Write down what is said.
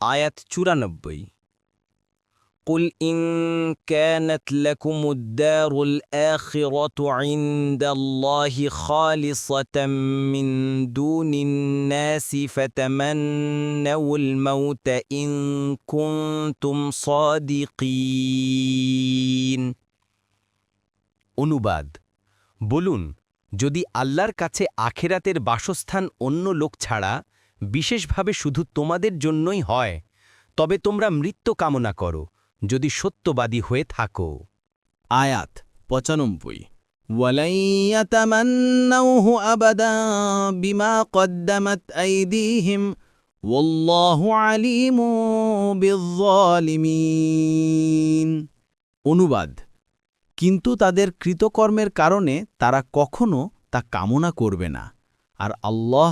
আয়াত চুরানব্বই قل إن كانت لكم الدار الآخرة عند الله خالصة من دون الناس فتمنوا الموت إن كنتم صادقين অনুবাদ বলুন যদি আল্লাহর কাছে আখেরাতের বাসস্থান অন্য লোক ছাড়া বিশেষভাবে শুধু তোমাদের জন্যই হয়, তবে তোমরা মৃত্যু কামনা করো, যদি সত্যবাদী হয়ে থাকো। আয়াত পঁচানব্বই। কদ্দামাত অনুবাদ, কিন্তু তাদের কৃতকর্মের কারণে তারা কখনো তা কামনা করবে না, আর আল্লাহ